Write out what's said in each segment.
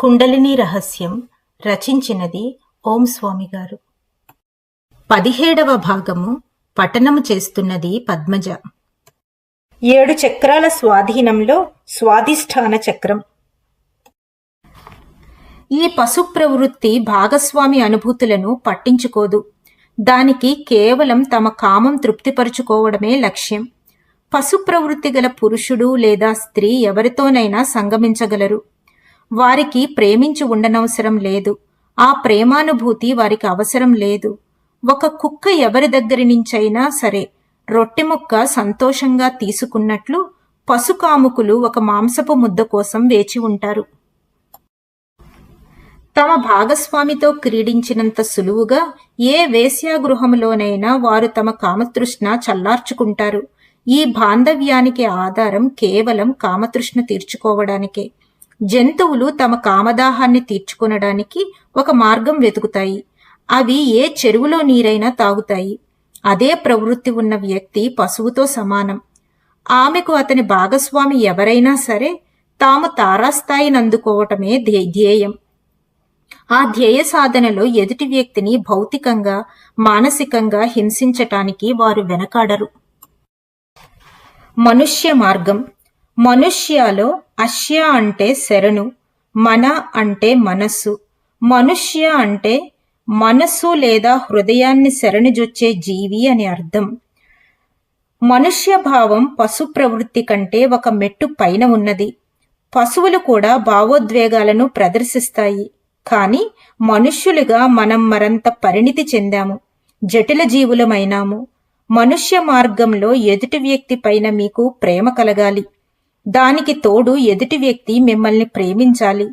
కుండలిని రహస్యం రచించినది ఓం స్వామి గారు. పదిహేడవ భాగము పఠనము చేస్తున్నది పద్మజ. ఏడు చక్రాల స్వాధీనంలో స్వాధిష్టాన చక్రం. ఈ పశు ప్రవృత్తి భాగస్వామి అనుభూతులను పట్టించుకోదు. దానికి కేవలం తమ కామం తృప్తిపరుచుకోవడమే లక్ష్యం. పశు ప్రవృత్తి గల పురుషుడు లేదా స్త్రీ ఎవరితోనైనా సంగమించగలరు. వారికి ప్రేమించి ఉండనవసరం లేదు. ఆ ప్రేమానుభూతి వారికి అవసరం లేదు. ఒక కుక్క ఎవరి దగ్గరి నుంచైనా సరే రొట్టె ముక్క సంతోషంగా తీసుకున్నట్లు పశుకాముకులు ఒక మాంసపు ముద్ద కోసం వేచి ఉంటారు. తమ భాగస్వామితో క్రీడించినంత సులువుగా ఏ వేశ్యాగృహంలోనైనా వారు తమ కామతృష్ణ చల్లార్చుకుంటారు. ఈ బాంధవ్యానికి ఆధారం కేవలం కామతృష్ణ తీర్చుకోవడానికే. జంతువులు తమ కామదాహాన్ని తీర్చుకొనడానికి ఒక మార్గం వెతుకుతాయి. అవి ఏ చెరువులో నీరైనా తాగుతాయి. అదే ప్రవృత్తి ఉన్న వ్యక్తి పశువుతో సమానం. ఆమెకు అతని భాగస్వామి ఎవరైనా సరే తాము తారాస్థాయిని అందుకోవటమే ధ్యే- ధ్యేయం. ఆ ధ్యేయ సాధనలో ఎదుటి వ్యక్తిని భౌతికంగా మానసికంగా హింసించటానికి వారు వెనకాడరు. మనుష్య మార్గం. మనుష్యలో అశ్య అంటే శరణు మన అంటే మనస్సు. మనుష్య అంటే మనస్సు లేదా హృదయాన్ని శరణుజొచ్చే జీవి అని అర్థం. మనుష్య భావం పశు ప్రవృత్తి కంటే ఒక మెట్టు పైన ఉన్నది. పశువులు కూడా భావోద్వేగాలను ప్రదర్శిస్తాయి. కానీ మనుష్యులుగా మనం మరంత పరిణితి చెందాము. జటిల జీవులమైనాము. మనుష్య మార్గంలో ఎదుటి వ్యక్తి పైన మీకు ప్రేమ కలగాలి. దానికి తోడు ఎదుటి వ్యక్తి మిమ్మల్ని ప్రేమించాలి.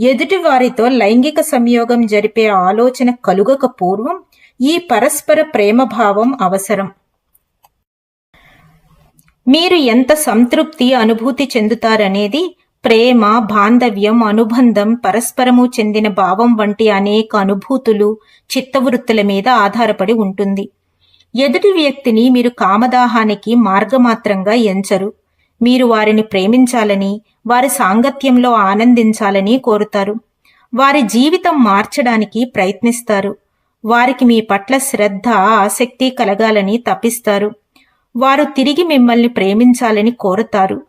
ఎదుటి వారితో లైంగిక సంయోగం జరిపే ఆలోచన కలుగక పూర్వం ఈ పరస్పర ప్రేమభావం అవసరం. మీరు ఎంత సంతృప్తి అనుభూతి చెందుతారనేది ప్రేమ బాంధవ్యం అనుబంధం పరస్పరము చెందిన భావం వంటి అనేక అనుభూతులు చిత్తవృత్తుల మీద ఆధారపడి ఉంటుంది. ఎదుటి వ్యక్తిని మీరు కామదాహానికి మార్గమాత్రంగా ఎంచరు. మీరు వారిని ప్రేమించాలని వారి సాంగత్యంలో ఆనందించాలని కోరుతారు. వారి జీవితం మార్చడానికి ప్రయత్నిస్తారు. వారికి మీ పట్ల శ్రద్ధ ఆసక్తి కలగాలని తపిస్తారు. వారు తిరిగి మిమ్మల్ని ప్రేమించాలని కోరుతారు.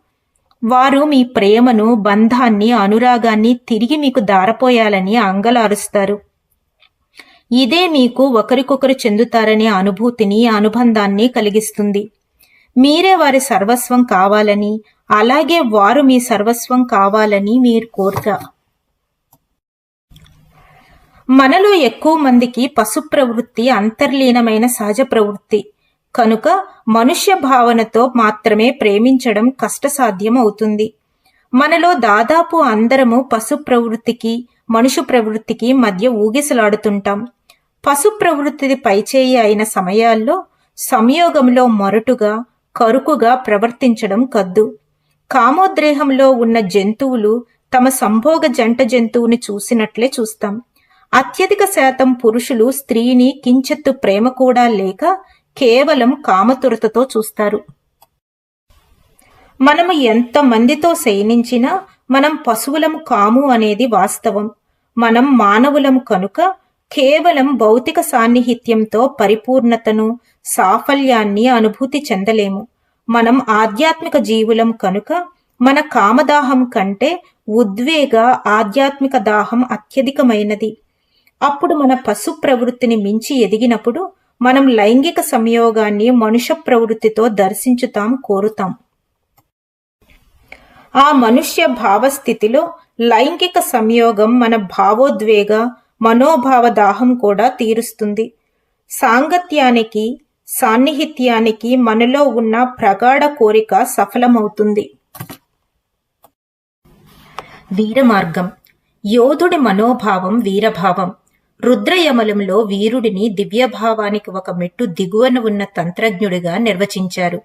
వారు మీ ప్రేమను బంధాన్ని అనురాగాన్ని తిరిగి మీకు దారపోయాలని అంగలారుస్తారు. ఇదే మీకు ఒకరికొకరు చెందుతారనే అనుభూతిని అనుబంధాన్ని కలిగిస్తుంది. మీరే వారి సర్వస్వం కావాలని అలాగే వారు మీ సర్వస్వం కావాలని మీరు కోరుతా మనలో ఎక్కువ మందికి పశు ప్రవృత్తి అంతర్లీనమైన సహజ ప్రవృత్తి. కనుక మనుష్య భావనతో మాత్రమే ప్రేమించడం కష్టసాధ్యం అవుతుంది. మనలో దాదాపు అందరము పశు ప్రవృత్తికి మనుషు ప్రవృత్తికి మధ్య ఊగిసలాడుతుంటాం. పశు ప్రవృత్తి పైచేయి అయిన సమయాల్లో సంయోగంలో మొరటుగా కరుకుగా ప్రవర్తించడం కద్దు. కామోద్రేహంలో ఉన్న జంతువులు తమ సంభోగ జంట జంతువుని చూసినట్లే చూస్తాం. అత్యధిక శాతం పురుషులు స్త్రీని కించెత్తు ప్రేమ కూడా లేక కేవలం కామతురతతో చూస్తారు. మనము ఎంత మందితో శయనించినా మనం పశువులము కాము అనేది వాస్తవం. మనం మానవులం కనుక కేవలం భౌతిక సాన్నిహిత్యంతో పరిపూర్ణతను సాఫల్యాన్ని అనుభూతి చెందలేము. మనం ఆధ్యాత్మిక జీవులం కనుక మన కామదాహం కంటే ఉద్వేగ ఆధ్యాత్మిక దాహం అత్యధికమైనది. అప్పుడు మన పశు ప్రవృత్తిని మించి ఎదిగినప్పుడు మనం లైంగిక సంయోగాన్ని మనుష్య ప్రవృత్తితో దర్శించుతాం కోరుతాం. ఆ మనుష్య భావస్థితిలో లైంగిక సంయోగం మన భావోద్వేగ మనోభావ దాహం కూడా తీరుస్తుంది. సాంగత్యానికి సాన్నిహిత్యానికి మనలో ఉన్న ప్రగాఢ కోరిక సఫలమవుతుంది. వీరమార్గం. యోధుడి మనోభావం వీరభావం. రుద్రయమలంలో వీరుడిని దివ్యభావానికి ఒక మెట్టు దిగువన ఉన్న తంత్రజ్ఞుడిగా నిర్వచించారు.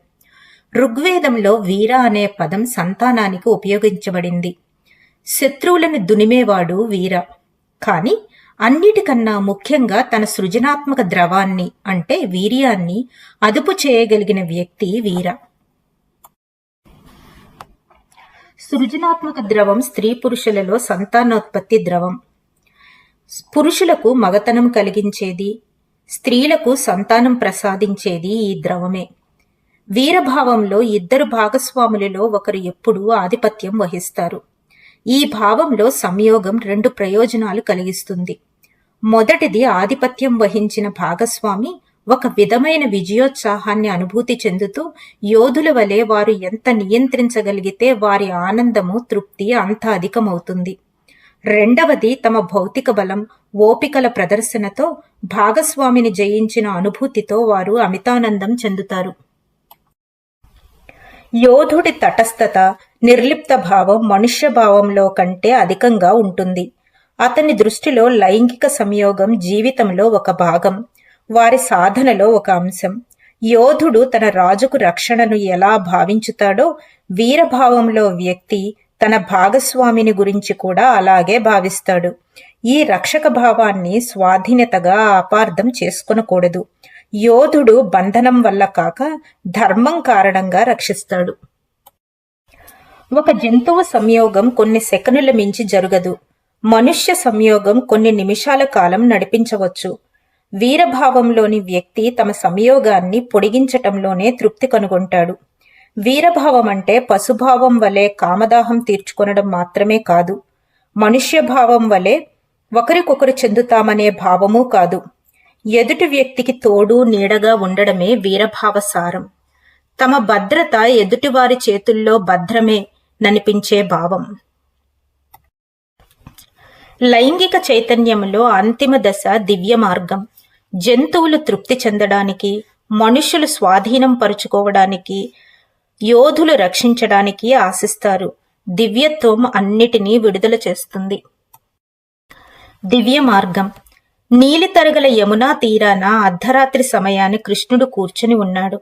ఋగ్వేదంలో వీర అనే పదం సంతానానికి ఉపయోగించబడింది. శత్రువులను దునిమేవాడు వీర. కాని అన్నిటికన్నా ముఖ్యంగా తన సృజనాత్మక ద్రవాన్ని అంటే వీర్యాన్ని అదుపు చేయగలిగిన వ్యక్తి వీర. సృజనాత్మక ద్రవం స్త్రీ పురుషులలో సంతానోత్పత్తి ద్రవం. పురుషులకు మగతనం కలిగించేది స్త్రీలకు సంతానం ప్రసాదించేది ఈ ద్రవమే. వీరభావంలో ఇద్దరు భాగస్వాములలో ఒకరు ఎప్పుడూ ఆధిపత్యం వహిస్తారు. ఈ భావంలో సంయోగం రెండు ప్రయోజనాలు కలిగిస్తుంది. మొదటిది ఆధిపత్యం వహించిన భాగస్వామి. ఒక విధమైన విజయోత్సాహాన్ని అనుభూతి చెందుతూ యోధుల వలె వారు ఎంత నియంత్రించగలిగితే వారి ఆనందము తృప్తి అంత అధికమవుతుంది. రెండవది తమ భౌతిక బలం ఓపికల ప్రదర్శనతో భాగస్వామిని జయించిన అనుభూతితో వారు అమితానందం చెందుతారు. యోధుడి తటస్థత నిర్లిప్త భావం మనుష్య భావంలో కంటే అధికంగా ఉంటుంది. అతని దృష్టిలో లైంగిక సంయోగం జీవితంలో ఒక భాగం వారి సాధనలో ఒక అంశం. యోధుడు తన రాజుకు రక్షణను ఎలా భావించుతాడో వీరభావంలో వ్యక్తి తన భాగస్వామిని గురించి కూడా అలాగే భావిస్తాడు. ఈ రక్షక భావాన్ని స్వాధీనతగా అపార్థం చేసుకొనకూడదు. యోధుడు బంధనం వల్ల కాక ధర్మం కారణంగా రక్షిస్తాడు. ఒక జంతువు సంయోగం కొన్ని సెకనుల మించి జరగదు. మనుష్య సంయోగం కొన్ని నిమిషాల కాలం నడిపించవచ్చు. వీరభావంలోని వ్యక్తి తమ సంయోగాన్ని పొడిగించటంలోనే తృప్తి కనుగొంటాడు. వీరభావం అంటే పశుభావం వలె కామదాహం తీర్చుకొనడం మాత్రమే కాదు. మనుష్య భావం వలె ఒకరికొకరు చెందుతామనే భావమూ కాదు. ఎదుటి వ్యక్తికి తోడు నీడగా ఉండడమే వీరభావ సారం. తమ భద్రత ఎదుటివారి చేతుల్లో భద్రమే ననిపించే భావం. లైంగిక చైతన్యంలో అంతిమ దశ దివ్య మార్గం. జంతువులు తృప్తి చెందడానికి మనుషులు స్వాధీనం పరుచుకోవడానికి యోధులు రక్షించడానికి ఆశిస్తారు. దివ్యత్వం అన్నిటినీ విడుదల చేస్తుంది. దివ్య మార్గం. నీలితరగల యమునా తీరాన అర్ధరాత్రి సమయాన్ని కృష్ణుడు కూర్చుని ఉన్నాడు.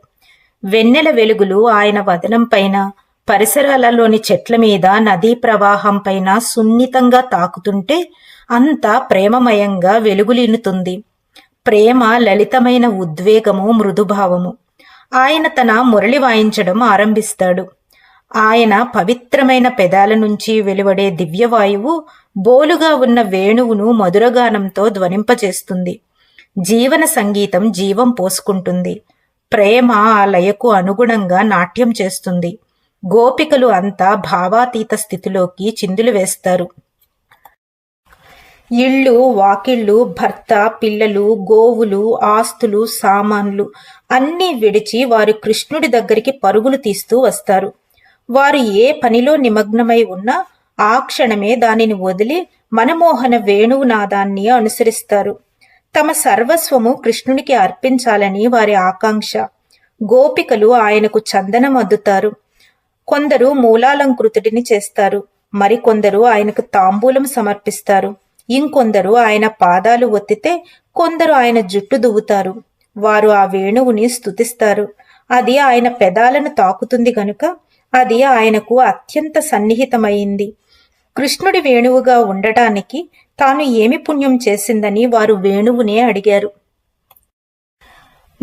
వెన్నెల వెలుగులు ఆయన వదనం పైన పరిసరాలలోని చెట్ల మీద నదీ ప్రవాహం పైన సున్నితంగా తాకుతుంటే అంతా ప్రేమమయంగా వెలుగులీనుతుంది. ప్రేమ లలితమైన ఉద్వేగము మృదుభావము. ఆయన తన మురళి వాయించడం ఆరంభిస్తాడు. ఆయన పవిత్రమైన పెదాల నుంచి వెలువడే దివ్యవాయువు బోలుగా ఉన్న వేణువును మధురగానంతో ధ్వనింపచేస్తుంది జీవన సంగీతం జీవం పోసుకుంటుంది. ప్రేమ ఆ లయకు అనుగుణంగా నాట్యం చేస్తుంది. గోపికలు అంతా భావాతీత స్థితిలోకి చిందులు వేస్తారు. ఇళ్ళు వాకిళ్ళు భర్త పిల్లలు గోవులు ఆస్తులు సామాన్లు అన్నీ విడిచి వారు కృష్ణుడి దగ్గరికి పరుగులు తీస్తూ వస్తారు. వారు ఏ పనిలో నిమగ్నమై ఉన్నా ఆ క్షణమే దానిని వదిలి మనమోహన వేణువునాదాన్ని అనుసరిస్తారు. తమ సర్వస్వము కృష్ణునికి అర్పించాలని వారి ఆకాంక్ష. గోపికలు ఆయనకు చందనం అద్దుతారు. కొందరు మూలాలంకృతుడిని చేస్తారు. మరికొందరు ఆయనకు తాంబూలం సమర్పిస్తారు. ఇంకొందరు ఆయన పాదాలు ఒత్తితే కొందరు ఆయన జుట్టు దువ్వుతారు. వారు ఆ వేణువుని స్థుతిస్తారు అది ఆయన పెదాలను తాకుతుంది గనుక అది ఆయనకు అత్యంత సన్నిహితమైంది. కృష్ణుడి వేణువుగా ఉండటానికి తాను ఏమి పుణ్యం చేసిందని వారు వేణువునే అడిగారు.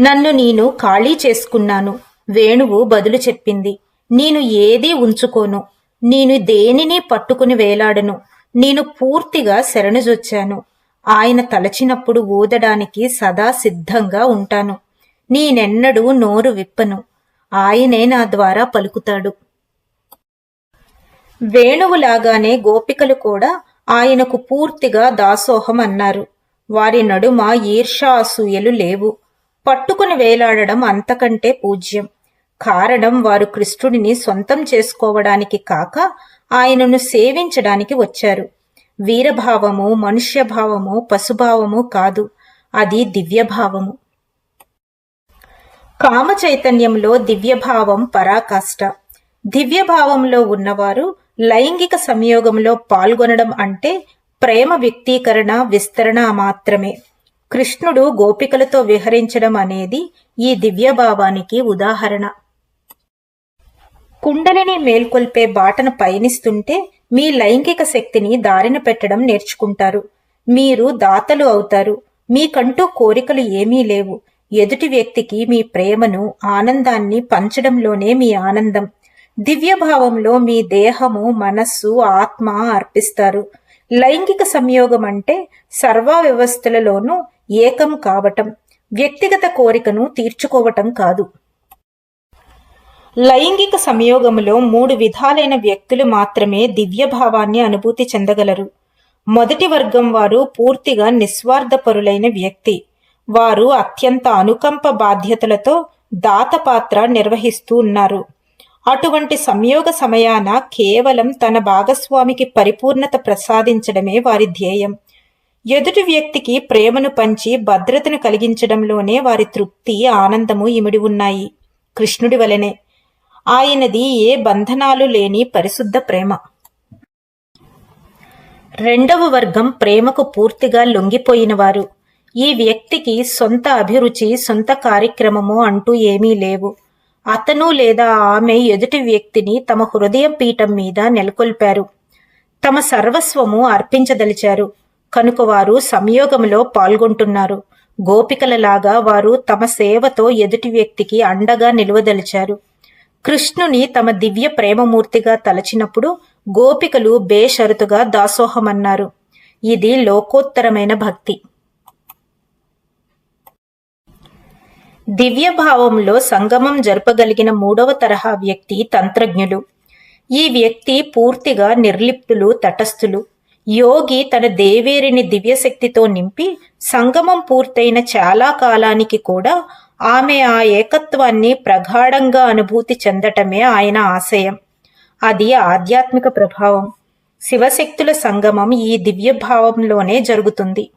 నన్ను నేను ఖాళీ చేసుకున్నాను. వేణువు బదులు చెప్పింది. నేను ఏదీ ఉంచుకోను. నేను దేనిని పట్టుకుని వేలాడను. నేను పూర్తిగా శరణుజొచ్చాను. ఆయన తలచినప్పుడు ఊదడానికి సదా సిద్ధంగా ఉంటాను. నేనెన్నడూ నోరు విప్పను. ఆయనే నా ద్వారా పలుకుతాడు. వేణువులాగానే గోపికలు కూడా ఆయనకు పూర్తిగా దాసోహం అన్నారు. వారి నడుమ ఈర్షా అసూయలు లేవు. పట్టుకుని వేలాడడం అంతకంటే పూజ్యం. కారణం వారు కృష్ణుడిని సొంతం చేసుకోవడానికి కాక ఆయనను సేవించడానికి వచ్చారు. వీరభావము మనుష్యభావము పశుభావము కాదు. అది దివ్యభావము. కామ చైతన్యంలో దివ్యభావం పరాకాష్ట. దివ్యభావంలో ఉన్నవారు లైంగిక సంయోగంలో పాల్గొనడం అంటే ప్రేమ వ్యక్తీకరణ విస్తరణ మాత్రమే. కృష్ణుడు గోపికలతో విహరించడం అనేది ఈ దివ్యభావానికి ఉదాహరణ. కుండలిని మేల్కొల్పే బాటను పయనిస్తుంటే మీ లైంగిక శక్తిని దారిన పెట్టడం నేర్చుకుంటారు. మీరు దాతలు అవుతారు. మీకంటూ కోరికలు ఏమీ లేవు. ఎదుటి వ్యక్తికి మీ ప్రేమను ఆనందాన్ని పంచడంలోనే మీ ఆనందం. దివ్యభావంలో మీ దేహము మనస్సు ఆత్మ అర్పిస్తారు. లైంగిక సంయోగం అంటే సర్వ వ్యవస్థలలోనూ ఏకం కావటం. వ్యక్తిగత కోరికను తీర్చుకోవటం కాదు. లైంగిక సంయోగములో మూడు విధాలైన వ్యక్తులు మాత్రమే దివ్యభావాన్ని అనుభూతి చెందగలరు. మొదటి వర్గం వారు పూర్తిగా నిస్వార్థపరులైన వ్యక్తి. వారు అత్యంత అనుకంప బాధ్యతలతో దాత పాత్ర నిర్వహిస్తూ ఉన్నారు. అటువంటి సంయోగ సమయాన కేవలం తన భాగస్వామికి పరిపూర్ణత ప్రసాదించడమే వారి ధ్యేయం. ఎదుటి వ్యక్తికి ప్రేమను పంచి భద్రతను కలిగించడంలోనే వారి తృప్తి ఆనందము ఇమిడి ఉన్నాయి. కృష్ణుడి వలనే ఆయనది ఏ బంధనాలు లేని పరిశుద్ధ ప్రేమ. రెండవ వర్గం ప్రేమకు పూర్తిగా లొంగిపోయినవారు ఈ వ్యక్తికి సొంత అభిరుచి సొంత కార్యక్రమము అంటూ ఏమీ లేవు. అతను లేదా ఆమె ఎదుటి వ్యక్తిని తమ హృదయం పీఠం మీద నెలకొల్పారు. తమ సర్వస్వము అర్పించదలిచారు. కనుక వారు సంయోగంలో పాల్గొంటున్నారు. గోపికలలాగా వారు తమ సేవతో ఎదుటి వ్యక్తికి అండగా నిలువదలిచారు. కృష్ణుని తమ దివ్య ప్రేమమూర్తిగా తలచినప్పుడు గోపికలు బేషరతుగా దాసోహమన్నారు. ఇది లోకోత్తరమైన భక్తి. దివ్య భావంలో సంగమం జరపగలిగిన మూడవ తరహా వ్యక్తి తంత్రజ్ఞులు. ఈ వ్యక్తి పూర్తిగా నిర్లిప్తులు తటస్థులు. యోగి తన దేవేరిని దివ్యశక్తితో నింపి సంగమం పూర్తయిన చాలా కాలానికి కూడా ఆమె ఆ ఏకత్వాన్ని ప్రగాఢంగా అనుభూతి చెందటమే ఆయన ఆశయం. అది ఆధ్యాత్మిక ప్రభావం. శివశక్తుల సంగమం ఈ దివ్యభావంలోనే జరుగుతుంది.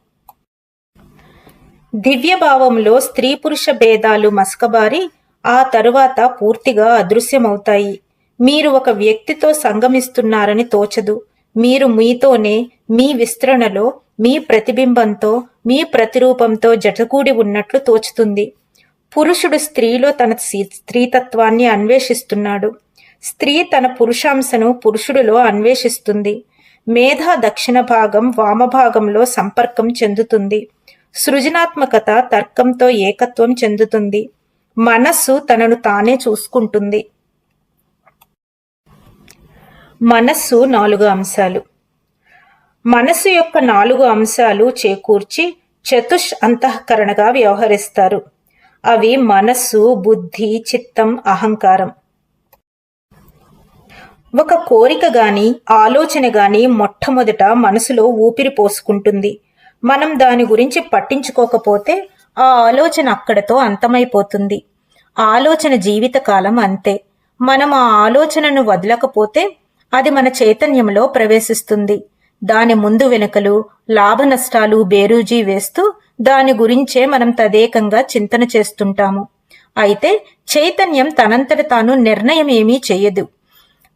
దివ్యభావంలో స్త్రీ పురుష భేదాలు మస్కబారి ఆ తరువాత పూర్తిగా అదృశ్యమవుతాయి. మీరు ఒక వ్యక్తితో సంగమిస్తున్నారని తోచదు. మీరు మీతోనే మీ విస్తరణలో మీ ప్రతిబింబంతో మీ ప్రతిరూపంతో జటకూడి ఉన్నట్లు తోచుతుంది. పురుషుడు స్త్రీలో తన స్త్రీతత్వాన్ని అన్వేషిస్తున్నాడు. స్త్రీ తన పురుషాంశను పురుషుడిలో అన్వేషిస్తుంది. మేధ దక్షిణ భాగం వామభాగంలో సంపర్కం చెందుతుంది. సృజనాత్మకత తర్కంతో ఏకత్వం చెందుతుంది. మనస్సు తనను తానే చూసుకుంటుంది. మనస్సు నాలుగు అంశాలు. మనస్సు యొక్క నాలుగు అంశాలు చేకూర్చి చతుష్ అంతఃకరణగా వ్యవహరిస్తారు. అవి మనస్సు బుద్ధి చిత్తం అహంకారం. ఒక కోరిక గాని ఆలోచన గాని మొట్టమొదట మనసులో ఊపిరి పోసుకుంటుంది. మనం దాని గురించి పట్టించుకోకపోతే ఆ ఆలోచన అక్కడతో అంతమైపోతుంది. ఆలోచన జీవితకాలం అంతే. మనం ఆ ఆలోచనను వదలకపోతే అది మన చైతన్యంలో ప్రవేశిస్తుంది. దాని ముందు వెనుకలు లాభ నష్టాలు బేరూజీ వేస్తూ దాని గురించే మనం తదేకంగా చింతన చేస్తుంటాము. అయితే చైతన్యం తనంతట తాను నిర్ణయం ఏమీ చేయదు.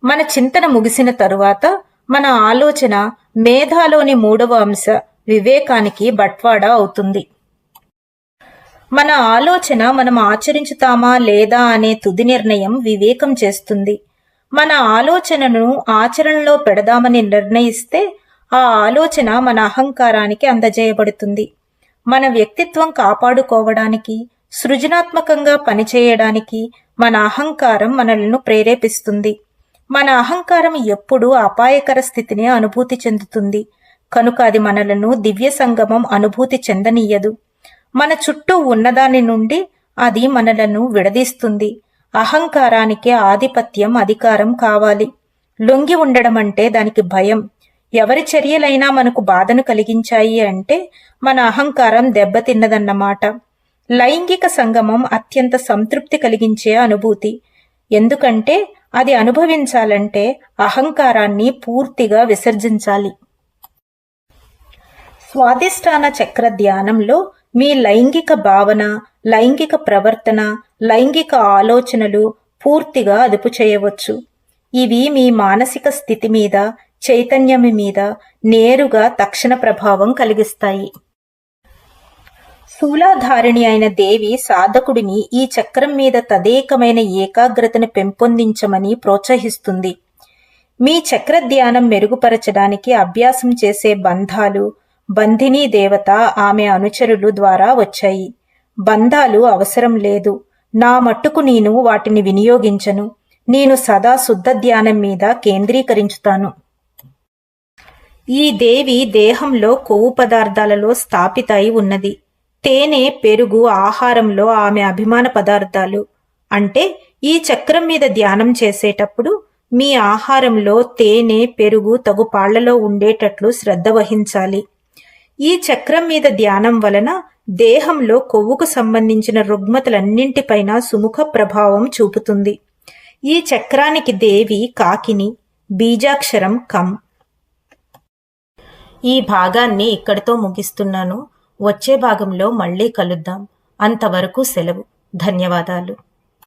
మన చింతన ముగిసిన తరువాత మన ఆలోచన మేధాలోని మూడవ అంశ వివేకానికి బట్వాడా అవుతుంది. మన ఆలోచన మనం ఆచరించుతామా లేదా అనే తుది నిర్ణయం వివేకం చేస్తుంది. మన ఆలోచనను ఆచరణలో పెడదామని నిర్ణయిస్తే ఆ ఆలోచన మన అహంకారానికి అందజేయబడుతుంది. మన వ్యక్తిత్వం కాపాడుకోవడానికి సృజనాత్మకంగా పనిచేయడానికి మన అహంకారం మనలను ప్రేరేపిస్తుంది. మన అహంకారం ఎప్పుడూ అపాయకర స్థితిని అనుభూతి చెందుతుంది. కనుక అది మనలను దివ్య సంగమం అనుభూతి చెందనీయదు. మన చుట్టూ ఉన్నదాని నుండి అది మనలను విడదీస్తుంది. అహంకారానికి ఆధిపత్యం అధికారం కావాలి. లొంగి ఉండడం అంటే దానికి భయం. ఎవరి చర్యలైనా మనకు బాధను కలిగించాయి అంటే మన అహంకారం దెబ్బతిన్నదన్నమాట. లైంగిక సంగమం అత్యంత సంతృప్తి కలిగించే అనుభూతి. ఎందుకంటే అది అనుభవించాలంటే అహంకారాన్ని పూర్తిగా విసర్జించాలి. స్వాధిష్టాన చక్ర ధ్యానంలో మీ లైంగిక భావన లైంగిక ప్రవర్తన లైంగిక ఆలోచనలు పూర్తిగా అదుపు చేయవచ్చు. ఇవి మీ మానసిక స్థితి మీద చైతన్యమి మీద నేరుగా తక్షణ ప్రభావం కలిగిస్తాయి. శూలాధారిణి అయిన దేవి సాధకుడిని ఈ చక్రం మీద తదేకమైన ఏకాగ్రతను పెంపొందించమని ప్రోత్సహిస్తుంది. మీ చక్ర ధ్యానం మెరుగుపరచడానికి అభ్యాసం చేసే బంధాలు బంధినీ దేవత ఆమె అనుచరులు ద్వారా వచ్చాయి. బంధాలు అవసరం లేదు. నా మట్టుకు నేను వాటిని వినియోగించను. నేను సదా శుద్ధ ధ్యానం మీద కేంద్రీకరించుతాను. ఈ దేవి దేహంలో కొవ్వు పదార్థాలలో స్థాపిత అయి ఉన్నది. తేనె పెరుగు ఆహారంలో ఆమె అభిమాన పదార్థాలు. అంటే ఈ చక్రం మీద ధ్యానం చేసేటప్పుడు మీ ఆహారంలో తేనె పెరుగు తగు పాళ్ళలో ఉండేటట్లు శ్రద్ధ వహించాలి. ఈ చక్రం మీద ధ్యానం వలన దేహంలో కొవ్వుకు సంబంధించిన రుగ్మతలన్నింటిపైన సుముఖ ప్రభావం చూపుతుంది. ఈ చక్రానికి దేవి కాకిని బీజాక్షరం కం. ఈ భాగాన్ని ఇక్కడితో ముగిస్తున్నాను. వచ్చే భాగంలో మళ్ళీ కలుద్దాం. అంతవరకు సెలవు. ధన్యవాదాలు.